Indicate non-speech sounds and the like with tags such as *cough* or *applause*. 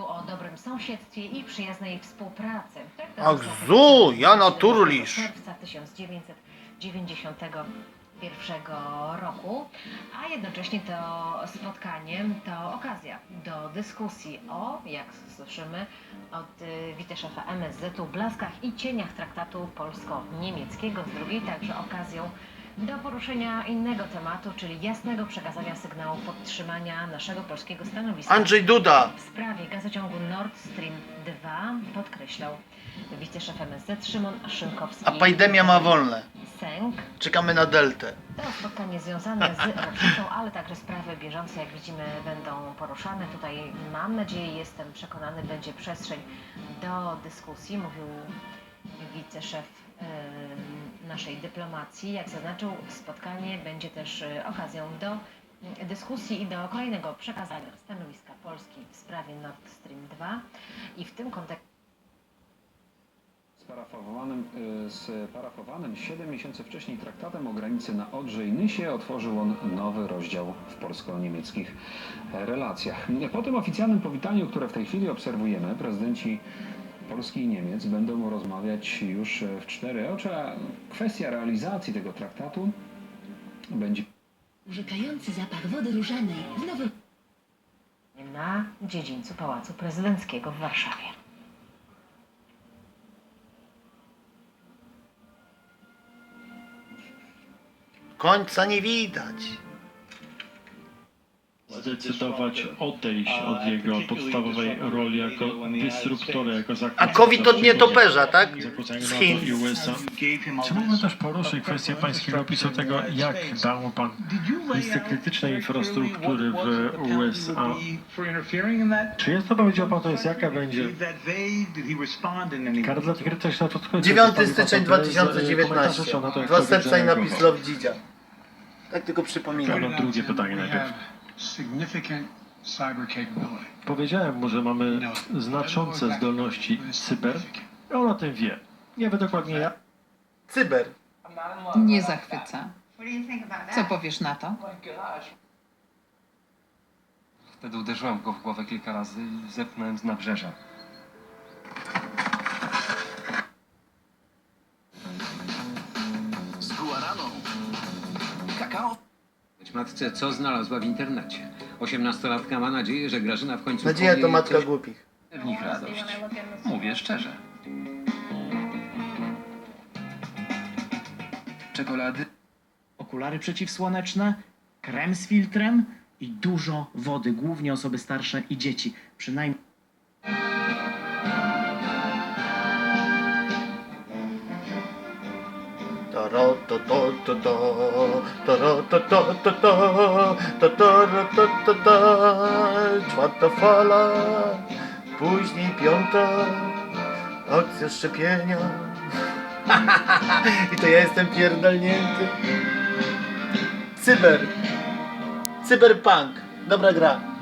o dobrym sąsiedztwie i przyjaznej współpracy. Traktat Ach, został zu, Jana 14 Turlisz. czerwca 1991 roku, a jednocześnie to spotkanie to okazja do dyskusji o, jak słyszymy od y, wiceszefa MSZ-u, blaskach i cieniach traktatu polsko-niemieckiego, z drugiej także okazją do poruszenia innego tematu, czyli jasnego przekazania sygnału podtrzymania naszego polskiego stanowiska Andrzej Duda. w sprawie gazociągu Nord Stream 2 podkreślał wiceszef MSZ Szymon Szynkowski. A pandemia ma wolne. Sęk. Czekamy na deltę. To spotkanie związane z rocznicą, ale także sprawy bieżące, jak widzimy, będą poruszane. Tutaj mam nadzieję, jestem przekonany, będzie przestrzeń do dyskusji, mówił wiceszef em, naszej dyplomacji. Jak zaznaczył, spotkanie będzie też e, okazją do mm, dyskusji i do kolejnego przekazania stanowiska Polski w sprawie Nord Stream 2 i w tym kontekście Z parafowanym, y, z parafowanym 7 miesięcy wcześniej traktatem o granicy na Odrze i Nysie otworzył on nowy rozdział w polsko-niemieckich relacjach. Po tym oficjalnym powitaniu, które w tej chwili obserwujemy, prezydenci Polski i Niemiec będą rozmawiać już w cztery oczy, a kwestia realizacji tego traktatu będzie Urzekający zapach wody różanej w nowym na dziedzińcu Pałacu Prezydenckiego w Warszawie. Końca nie widać. Zdecydować odejść od jego podstawowej roli jako dysruptora, jako A zakładcy COVID od nietoperza, tak? Z Chin. Czy mógłby też poruszyć kwestię pańskiego opisu tego, jak dał pan listę krytycznej infrastruktury w USA? Czy jest to, powiedział pan, to jest jaka będzie kara krytyczna to tylko 9 pan styczeń pan sobie z- 2019. komentarze są na to, jak Dwa serca i napis Love Dzidzia. Tak tylko przypominam. Drugie pytanie najpierw. Significant cyber capability. Powiedziałem mu, że mamy znaczące zdolności cyber on o tym wie. Nie wie dokładnie jak. Cyber. Nie zachwyca. Co powiesz na to? Wtedy uderzyłem go w głowę kilka razy i zepchnąłem z nabrzeża. Matce, co znalazła w internecie. Osiemnastolatka ma nadzieję, że Grażyna w końcu Nadzieja powie to jej matka coś głupich. W nich radość. Mówię szczerze. Czekolady? Okulary przeciwsłoneczne, krem z filtrem i dużo wody, głównie osoby starsze i dzieci. Przynajmniej Toro, to, to, to, to, to, to, to, to, to, to, to, czwarta fala, później piąta, akcja szczepienia. *laughs* I to ja jestem pierdolnięty. Cyber. Cyberpunk. Dobra gra.